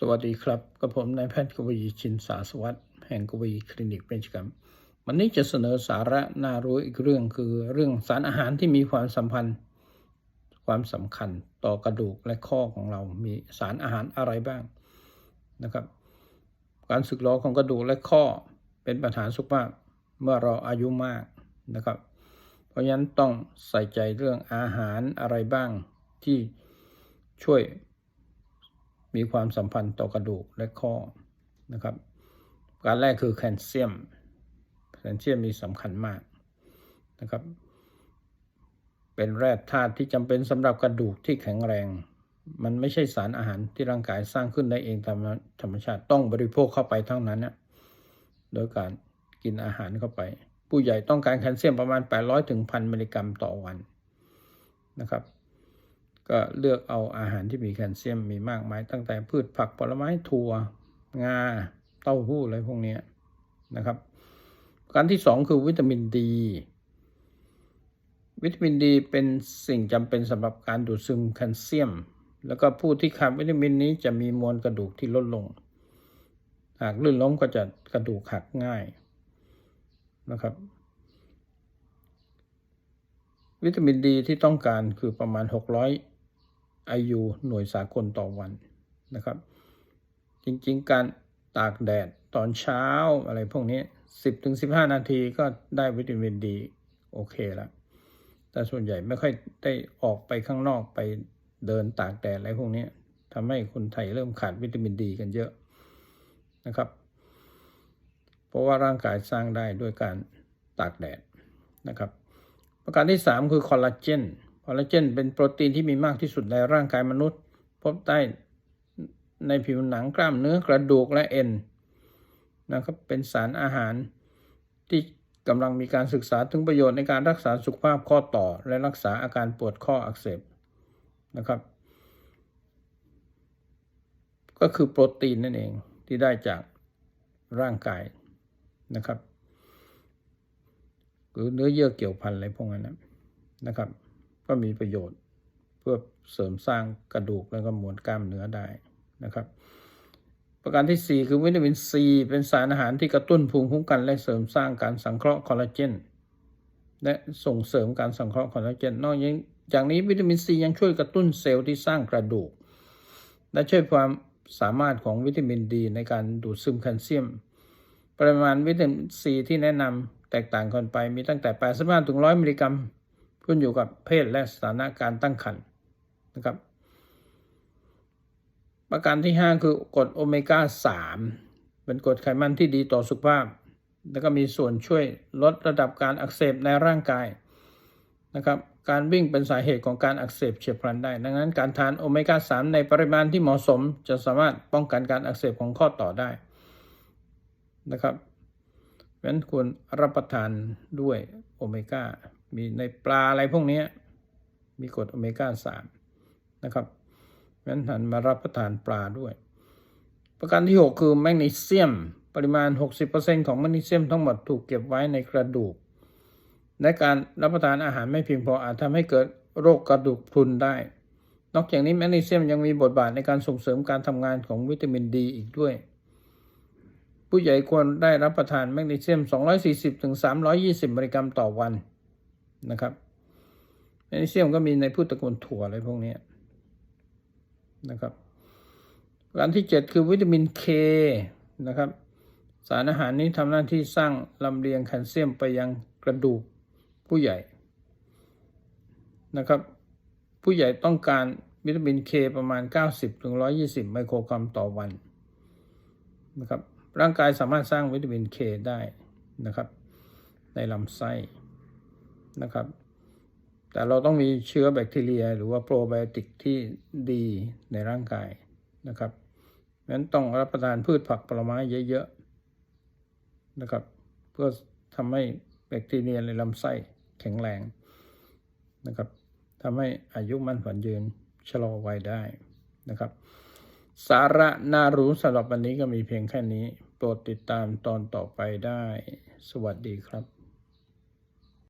สวัสดีครับกับผมนายแพทย์กวีชินสาสวัสดิ์แห่งกวีคลินิกเป็นจกรรม วันนี้จะเสนอสาระน่ารู้อีกเรื่องคือเรื่องสารอาหารที่มีความสัมพันธ์ ความสำคัญต่อกระดูกและข้อของเรา มีสารอาหารอะไรบ้างนะครับ การสึกหรอของกระดูกและข้อเป็นปัญหาสุขภาพเมื่อเราอายุมากนะครับ เพราะฉะนั้นต้องใส่ใจเรื่องอาหารอะไรบ้างที่ช่วย มีความสัมพันธ์ต่อกระดูกและข้อนะครับ การแรกคือแคลเซียม แคลเซียมมีสำคัญมากนะครับ เป็นแร่ธาตุที่จำเป็นสำหรับกระดูกที่แข็งแรง มันไม่ใช่สารอาหารที่ร่างกายสร้างขึ้นได้เองตามธรรมชาติต้องบริโภคเข้าไปเท่านั้นนะโดยการกินอาหารเข้าไป ผู้ใหญ่ต้องการแคลเซียมประมาณ 800ถึง1,000มิลลิกรัมต่อวันนะครับ ก็เลือกเอาอาหารที่มีแคลเซียมมีมากมาย ตั้งแต่พืชผักผลไม้ถั่วงาเต้าหู้อะไรพวกนี้นะครับ การที่สองคือวิตามินดี วิตามินดีเป็นสิ่งจำเป็นสำหรับการดูดซึมแคลเซียม แล้วก็ผู้ที่ขาดวิตามินนี้จะมีมวลกระดูกที่ลดลง หากลื่นล้มก็จะกระดูกหักง่ายนะครับวิตามินดีที่ต้องการคือประมาณ 600 IU หน่วยสากลต่อวันนะครับ จริงๆ การตากแดดตอนเช้าอะไรพวกนี้ 10-15 นาทีก็ได้วิตามินดีโอเคแล้วแต่ส่วนใหญ่ไม่ค่อยได้ออกไปข้างนอกไปเดินตากแดดอะไรพวกนี้ทำให้คนไทยเริ่มขาดวิตามินดีกันเยอะนะครับ เพราะว่าร่างกายสร้างได้ด้วยการตากแดดนะครับ ประการที่ 3 คือคอลลาเจน คอลลาเจนเป็นโปรตีนที่มีมากที่สุดในร่างกายมนุษย์ พบได้ในผิวหนังกล้ามเนื้อกระดูกและเอ็นนะครับเป็นสารอาหารที่กำลังมีการศึกษาถึงประโยชน์ในการรักษาสุขภาพข้อต่อ และรักษาอาการปวดข้ออักเสบนะครับ ก็คือโปรตีนนั่นเองที่ได้จากร่างกายนะครับหรือเนื้อเยื่อเกี่ยวพันอะไรพวกนั้นนะครับ ก็มีประโยชน์ เพื่อเสริมสร้างกระดูกแล้วก็มวลกล้ามเนื้อได้นะครับ ประการที่ 4 คือวิตามินซีเป็นสารอาหารที่กระตุ้นภูมิคุ้มกัน และเสริมสร้างการสังเคราะห์คอลลาเจนและส่งเสริมการสังเคราะห์คอลลาเจนนอกจากนี้วิตามินซียังช่วยกระตุ้นเซลล์ที่สร้างกระดูก และช่วยความสามารถของวิตามินดีในการดูดซึมแคลเซียม ปริมาณวิตามินซีที่แนะนำแตกต่างกันไปมีตั้งแต่ 85ถึง100 มิลลิกรัม ขึ้นอยู่กับเพศและสถานะการตั้งครรภ์นะครับ ประการที่ 5 คือกรดโอเมก้า 3 เป็นกรดไขมันที่ดีต่อสุขภาพ แล้วก็มีส่วนช่วยลดระดับการอักเสบในร่างกายนะครับการวิ่งเป็นสาเหตุของการอักเสบเฉียบพลันได้ ดังนั้นการทานโอเมก้า 3 ในปริมาณที่เหมาะสม จะสามารถป้องกันการอักเสบของข้อต่อได้นะครับเพราะฉะนั้นควรรับประทานด้วยโอเมก้า มีในปลาอะไรพวกนี้มีกรดโอเมก้าสามนะครับงั้นหันมารับประทานปลาด้วย ประการที่ 6 คือแมกนีเซียม ปริมาณ 60%ของแมกนีเซียมทั้งหมดถูกเก็บไว้ในกระดูกในการรับประทานอาหารไม่เพียงพออาจทำให้เกิดโรคกระดูกพรุนได้ นอกจากนี้แมกนีเซียมยังมีบทบาทในการส่งเสริมการทำงานของวิตามินดีอีกด้วย ผู้ใหญ่ควรได้รับประทานแมกนีเซียม 240-320มิลลิกรัมต่อวัน นะครับแมกนีเซียมก็มีในพืชตระกูลถั่วอะไรพวกนี้นะครับอันที่ 7 คือวิตามินเคนะครับ สารอาหารนี้ทำหน้าที่สร้างลำเลียงแคลเซียมไปยังกระดูกผู้ใหญ่นะครับ ผู้ใหญ่ต้องการวิตามินเคประมาณ 90-120ไมโครกรัมต่อวันนะครับร่างกายสามารถสร้างวิตามินเคได้นะครับ ในลำไส้ นะครับ แต่เราต้องมีเชื้อแบคทีเรีย หรือว่าโปรไบโอติกที่ดีในร่างกายนะครับเพราะฉะนั้นต้องรับประทานพืชผักผลไม้เยอะๆนะครับ เพื่อทำให้แบคทีเรียในลำไส้แข็งแรงนะครับทำให้อายุมั่นขวัญยืนชะลอวัยได้นะครับ สาระน่ารู้สำหรับวันนี้ก็มีเพียงแค่นี้ โปรดติดตามตอนต่อไปได้ สวัสดีครับ